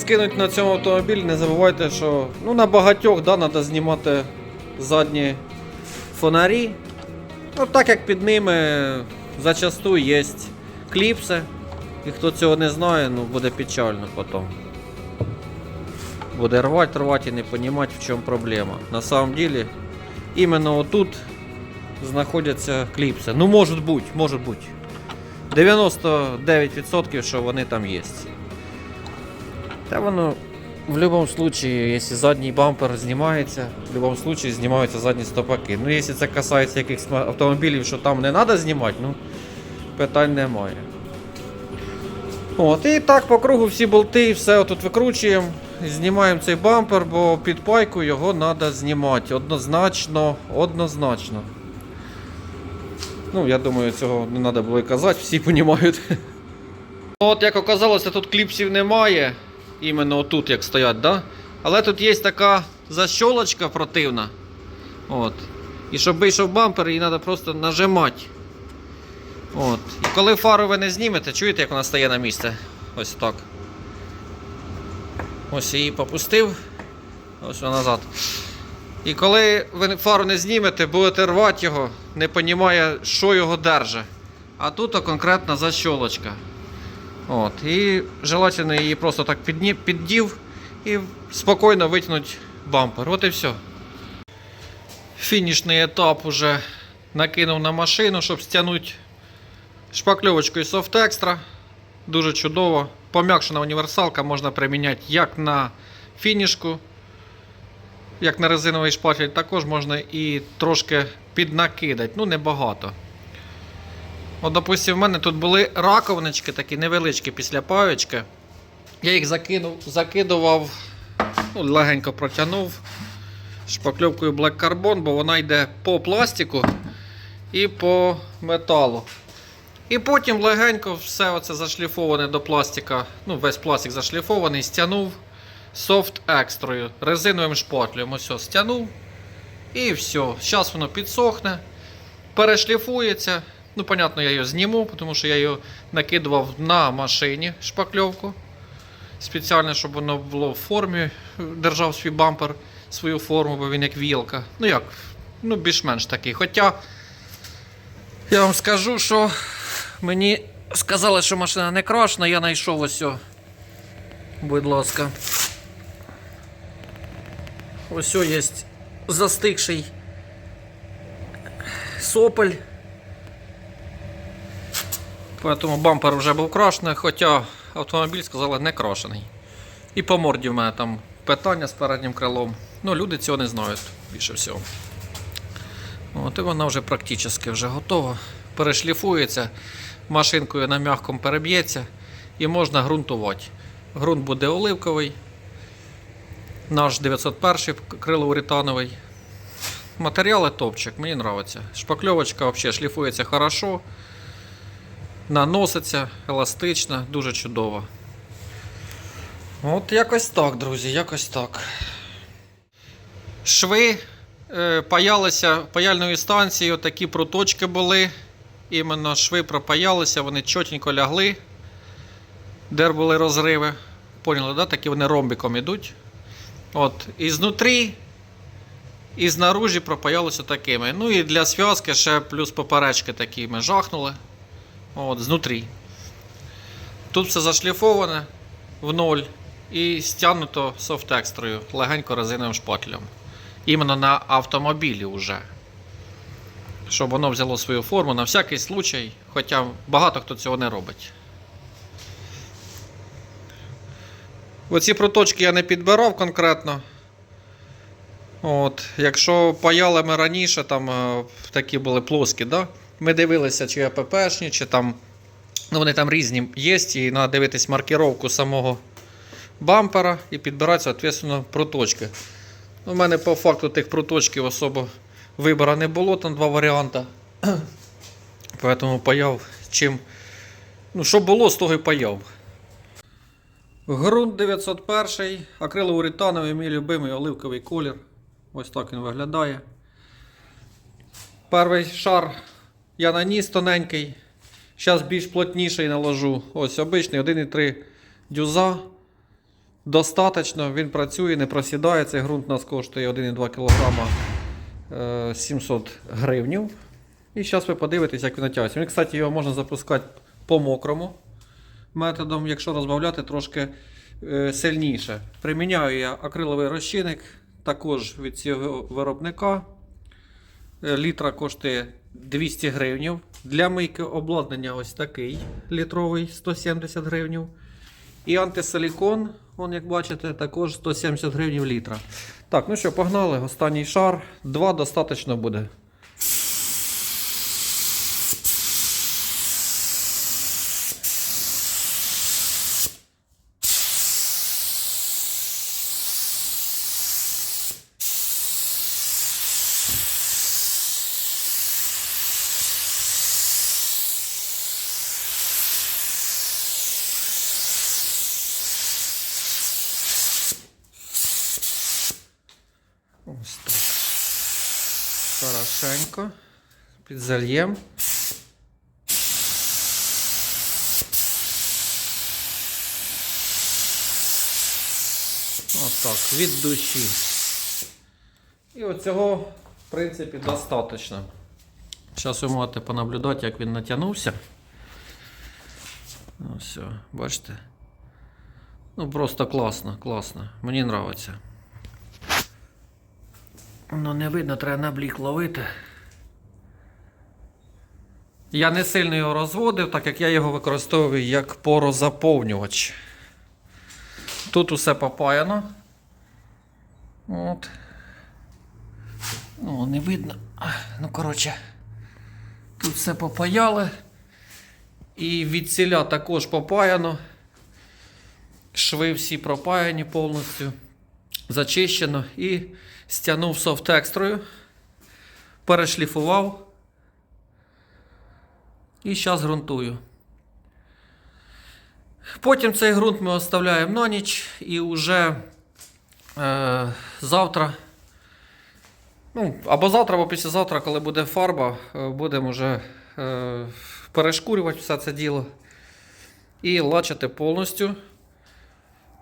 скинути на цьому автомобілі, не забувайте, що ну, на багатьох да, треба знімати задні фонарі. Ну, так як під ними зачасту є кліпси. І хто цього не знає, ну буде печально потім. Буде рвати, рвати і не розуміти, в чому проблема. На самом деле, іменно отут знаходяться кліпси. Ну, можуть бути, може бути. 99% що вони там є. Та воно в будь-якому випадку, якщо задній бампер знімається, в будь-якому випадку знімаються задні стопаки. Ну, якщо це касається якихось автомобілів, що там не треба знімати, ну питань немає. От, і так по кругу всі болти, все тут викручуємо, знімаємо цей бампер, бо під пайку його треба знімати. Однозначно, однозначно. Ну, я думаю, цього не треба було і казати, всі розуміють. От, як оказалося, тут кліпсів немає. Іменно отут, як стоять, да? Але тут є така защолочка противна. От. І щоб вийшов бампер, її треба просто нажимати. От. І коли фару ви не знімете, чуєте, як вона стає на місце? Ось так. Ось її попустив. Ось вона назад. І коли ви фару не знімете, будете рвати його, не розуміє, що його держить. А тут конкретна защолочка. От. І желательно її просто так піддів і спокійно витягнути бампер. От і все. Фінішний етап уже накинув на машину, щоб стягнути шпакльовочкою Extra. Дуже чудово. Пом'якшена універсалка можна приміняти як на фінішку, як на резиновий шпатель, також можна і трошки піднакидати, ну небагато. От, допустим, в мене тут були раковнички такі невеличкі після паючки. Я їх закинув, закидував, ну, легенько протягнув шпакльовкою Black Carbon, бо вона йде по пластику і по металу. І потім легенько все оце зашліфоване до пластика, ну весь пластик зашліфований, стягнув софт екстрою, резиновим шпатлем. Ось стягнув. І все. Зараз воно підсохне, перешліфується. Ну, понятно, я його зніму, тому що я його накидував на машині шпакльовку. Спеціально, щоб воно було в формі, держав свій бампер, свою форму, бо він як вілка. Ну як, ну більш-менш такий. Хоча я вам скажу, що мені сказали, що машина не крашена, я знайшов ось. Будь ласка. Ось є застигший сопель. Поэтому бампер вже був крашений, хоча автомобіль сказали не крашений. І по морді в мене там питання з переднім крилом. Ну, люди цього не знають більше всього. От і вона вже практично вже готова. Перешліфується, машинкою на м'якому переб'ється і можна ґрунтувати. Ґрунт буде оливковий. Наш 901 крилоуретановий. Матеріали топчик, мені подобається. Шпакльовочка взагалі шліфується хорошо. Наноситься еластично, дуже чудово. От якось так, друзі, якось так. Шви е, паялися паяльною станцією, такі проточки були. Іменно шви пропаялися, вони чотенько лягли, де були розриви. Поняли, да? такі вони ромбиком йдуть. От, і знутрі, і знаружі пропаялися такими. Ну і для зв'язки ще плюс поперечки такі ми жахнули. От, знутрі. Тут все зашліфоване в ноль і стягнуто софтекстрою, легенько резиновим шпателем. Іменно на автомобілі вже. Щоб воно взяло свою форму на всякий случай, хоча багато хто цього не робить. Оці проточки я не підбирав конкретно. От, Якщо паяли ми раніше, там е, такі були плоскі, да? Ми дивилися, чи АППшні, чи там. Ну, вони там різні є, і треба дивитись маркировку самого бампера і підбирати, соответственно, проточки. У мене по факту тих проточків особо вибору не було, там два варіанти. Поэтому паяв чим. Ну, що було, з того і паяв. Грунт 901, акрилоуретановий, мій любимий оливковий колір. Ось так він виглядає. Перший шар я наніс тоненький. Зараз більш плотніший наложу. Ось обичний 1,3 дюза. достатньо, він працює, не просідає. Цей ґрунт у нас коштує 1,2 кг е, 700 гривнів. І зараз ви подивитесь, як він натягується. Він, кстати, його можна запускати по мокрому методом, якщо розбавляти трошки е, сильніше. Приміняю я акриловий розчинник, також від цього виробника. Е, Літра коштує 200 гривнів. Для мийки обладнання ось такий літровий 170 гривнів. І антисилікон, он, як бачите, також 170 гривень літра. Так, ну що, погнали. Останній шар. Два достатньо буде. Хорошенько. Підзальємо. Отак, від душі. І оцього, в принципі, достатньо. Зараз ви можете понаблюдати, як він натягнувся. Ну все, бачите? Ну просто класно, класно. Мені подобається. Ну, не видно, треба на блік ловити. Я не сильно його розводив, так як я його використовую як порозаповнювач. Тут усе попаяно. От. Ну, не видно. Ну, коротше, тут все попаяли. І від ціля також попаяно. Шви всі пропаяні повністю. Зачищено і стягнув софтекстрою, перешліфував. І зараз ґрунтую. Потім цей ґрунт ми оставляємо на ніч і вже е, завтра, ну, або завтра, або післязавтра, коли буде фарба, е, будемо вже е, перешкурювати все це діло і лачити повністю.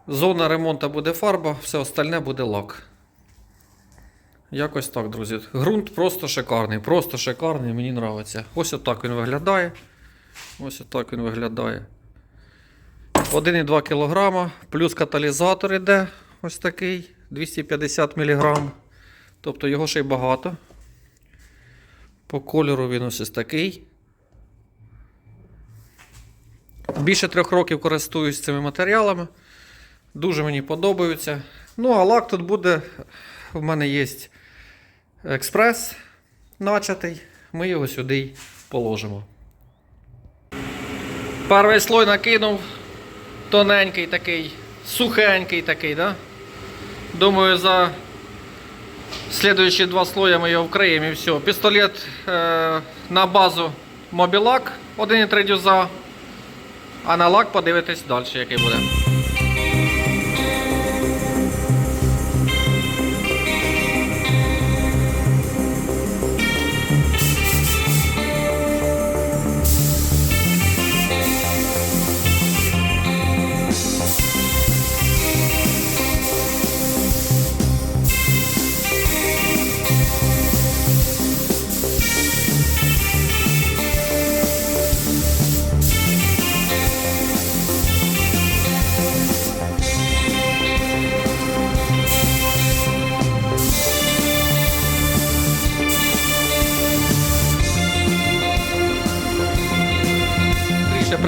Зона ремонту буде фарба, все остальне буде лак. Якось так, друзі. Грунт просто шикарний, просто шикарний, мені подобається. Ось отак він виглядає. Ось отак він виглядає. 1,2 кг, плюс каталізатор іде ось такий 250 мг. Тобто його ще й багато. По кольору він ось ось такий. Більше трьох років користуюсь цими матеріалами. Дуже мені подобаються. Ну, а лак тут буде. В мене є експрес начатий. Ми його сюди положимо. Перший слой накинув. Тоненький такий, сухенький такий, да? Думаю, за слідуючі два слоя ми його вкриємо і все. Пістолет е, на базу Mobilac 1,3 дюза. А на лак подивитись далі, який буде.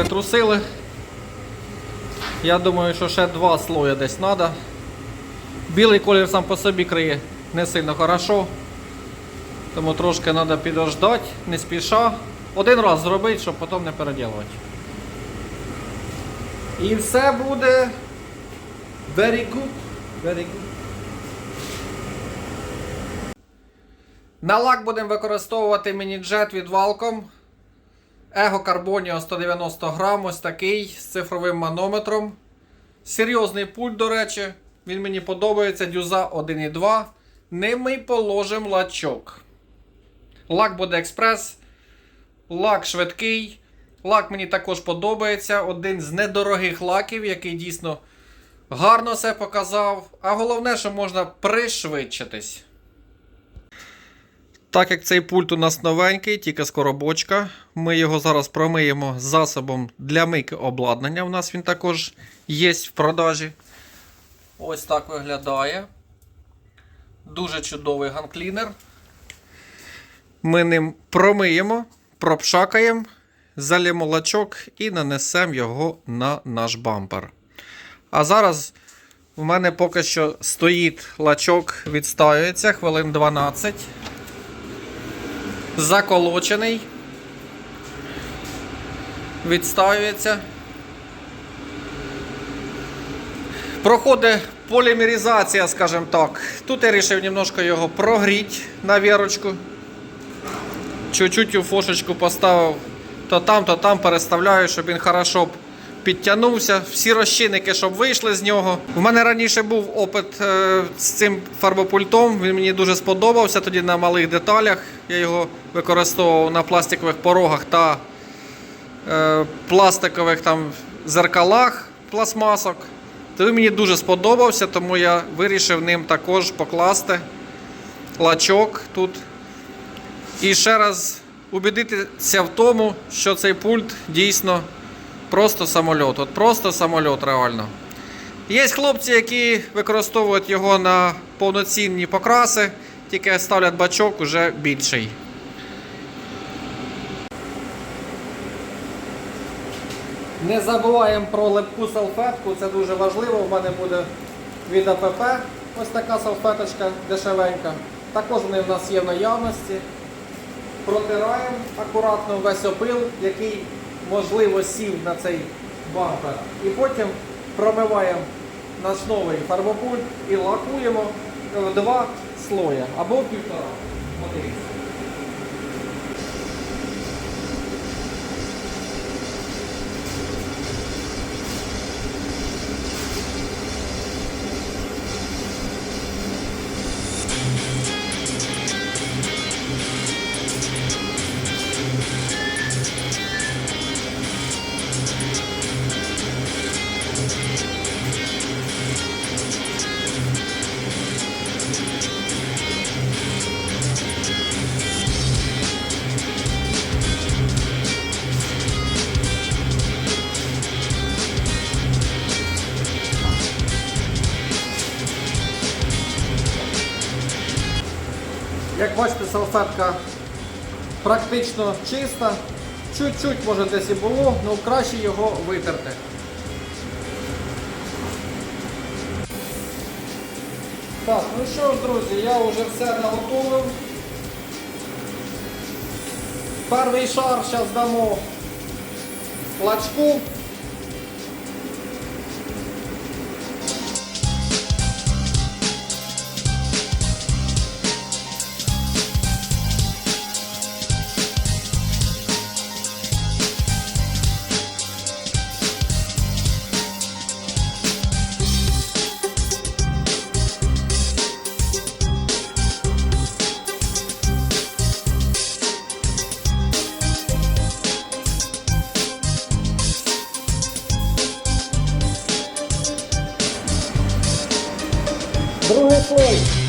Притрусили. Я думаю, що ще два слоя десь треба. Білий колір сам по собі криє не сильно хорошо. Тому трошки треба підождати, не спіша. Один раз зробити, щоб потім не переділувати. І все буде very good. Very good. На лак будемо використовувати міні-джет від Valcom. Ego Carbonio 190 грам, ось такий з цифровим манометром. Серйозний пульт, до речі, він мені подобається. Дюза 1,2. Ним ми положимо лачок. Лак буде експрес. Лак швидкий. Лак мені також подобається. Один з недорогих лаків, який дійсно Гарно все показав, а головне, що можна пришвидшитись. Так як цей пульт у нас новенький, тільки з коробочка, ми його зараз промиємо засобом для мийки обладнання. У нас він також є в продажі. Ось так виглядає. Дуже чудовий ганклінер. Ми ним промиємо, пропшакаємо, залємо лачок і нанесемо його на наш бампер. А зараз в мене поки що стоїть лачок, відстаюється хвилин 12. Заколочений. Відстаюється. Проходить полімеризація, скажімо так. Тут я вирішив немножко його прогріти на вірочку. Чуть-чуть у фошечку поставив то там, то там переставляю, щоб він хорошо підтягнувся. Всі розчинники, щоб вийшли з нього. У мене раніше був опит е, з цим фарбопультом. Він мені дуже сподобався тоді на малих деталях. Я його використовував на пластикових порогах та е, пластикових там зеркалах пластмасок. Він мені дуже сподобався, тому я вирішив ним також покласти лачок тут. І ще раз убедитися в тому, що цей пульт дійсно просто самольот. От просто самольот реально. Є хлопці, які використовують його на повноцінні покраси, тільки ставлять бачок уже більший. Не забуваємо про липку салфетку, це дуже важливо. У мене буде від АПП ось така салфеточка дешевенька. Також вони в нас є в наявності. Протираємо акуратно весь опил, який можливо сів на цей бампер. І потім промиваємо наш новий фарбопульт і лакуємо два слоя або півтора. Подивіться. Салфетка практично чиста. Чуть-чуть, може десь і було, але краще його витерти. Так, ну що ж, друзі, я вже все наготовив. Перший шар зараз дамо лачку. Другий слой.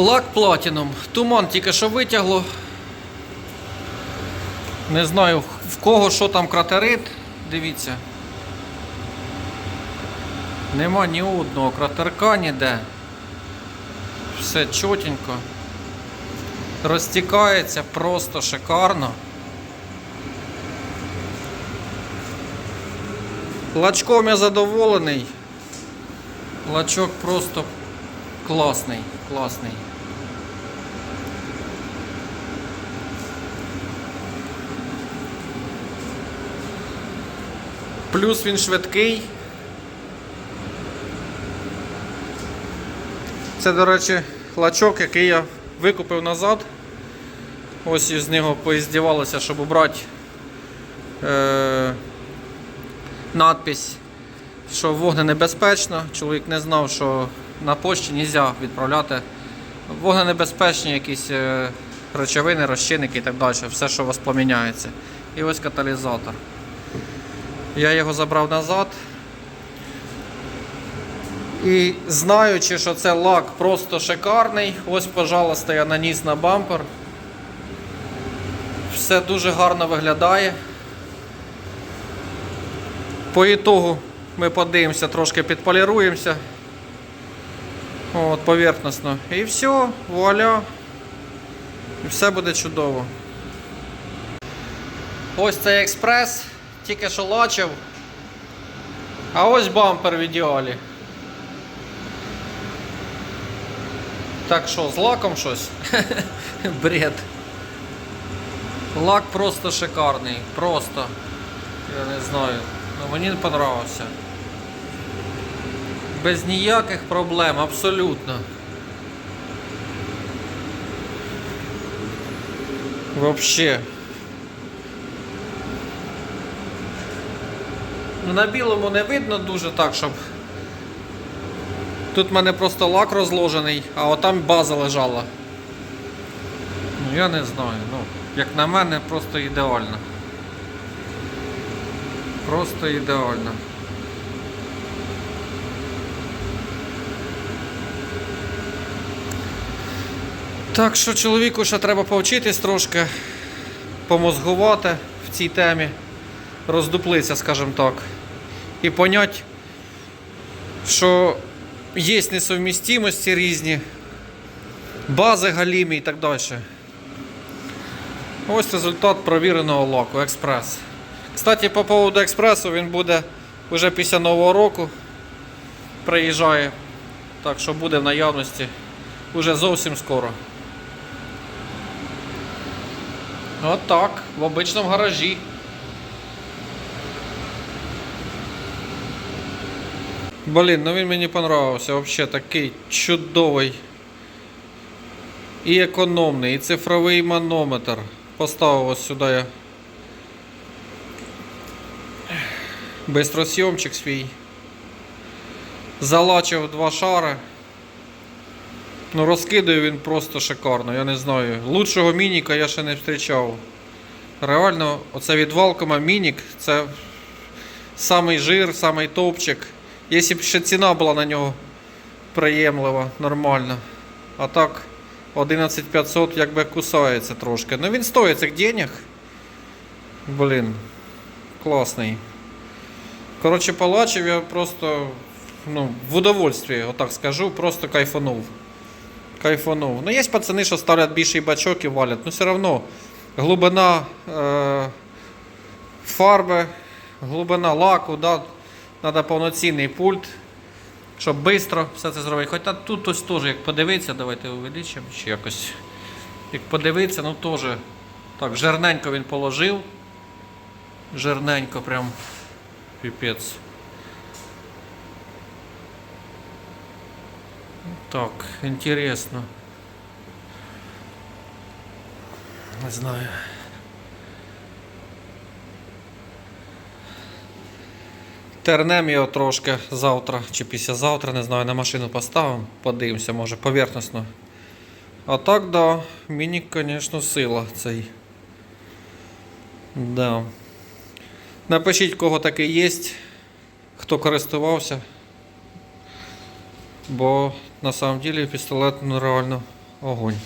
Лак Platinum. Туман тільки що витягло. Не знаю в кого що там кратерит. Дивіться. Нема ні одного кратерка ніде. Все чотенько. Розтікається просто шикарно. Лачком я задоволений. Лачок просто класний, класний. Плюс він швидкий. Це, до речі, лачок, який я викупив назад. Ось із нього поіздівалося, щоб убрати е- надпись, що вогненебезпечно. Чоловік не знав, що на пошті не можна відправляти вогненебезпечні якісь е- речовини, розчинники і так далі. Все, що воспламіняється. І ось каталізатор. Я його забрав назад. І знаючи, що це лак просто шикарний, ось, пожалуйста, я наніс на бампер. Все дуже гарно виглядає. По ітогу ми подивимося, трошки підполіруємося. От, поверхностно. І все, вуаля. І все буде чудово. Ось цей експрес, тільки що лачив. А ось бампер в ідеалі. Так що, з лаком щось? Бред. Лак просто шикарний. Просто. Я не знаю. Ну, мені понравився. Без ніяких проблем, абсолютно. Вообще. Ну, на білому не видно дуже так, щоб. Тут в мене просто лак розложений, а отам база лежала. Ну я не знаю. Ну, як на мене, просто ідеально. Просто ідеально. Так що чоловіку ще треба повчитись трошки, помозгувати в цій темі, роздуплитися, скажімо так, і понять, що є несовмістимості різні, бази галімі і так далі. Ось результат провіреного лаку експрес. Кстати, по поводу експресу він буде вже після нового року. Приїжджає. Так що буде в наявності уже зовсім скоро. От так, в обичному гаражі. Блін, ну він мені понравився. Взагалі такий чудовий. І економний, і цифровий манометр. Поставив ось сюди я бистросйомчик свій. Залачив два шари. Ну, розкидає він просто шикарно, я не знаю. Лучшого мініка я ще не зустрічав. Реально, оце від Valcom мінік це самий жир, самий топчик. Якщо б ще ціна була на нього приємлива, нормальна. А так 11500 якби кусається трошки. Ну він стоїть цих денег. Блін, класний. Коротше, палачив я просто ну, в удовольствии, отак скажу, просто кайфанув. Кайфанув. Ну, є пацани, що ставлять більший бачок і валять, ну все одно глибина е, фарби, глибина лаку, да, треба повноцінний пульт, щоб швидко все це зробити. Хоча тут ось теж, як подивитися, давайте увеличимо чи якось. Як подивитися, ну теж так, жирненько він положив. Жирненько прям піпець. Так, интересно. Не знаю. Тернем його трошки завтра чи післязавтра, не знаю, на машину поставимо, подивимося, може поверхностно. А так, да, мінік, звісно, сила цей. Да. Напишіть, кого такий є, хто користувався. Бо на самом деле пістолет ну, реально Огонь.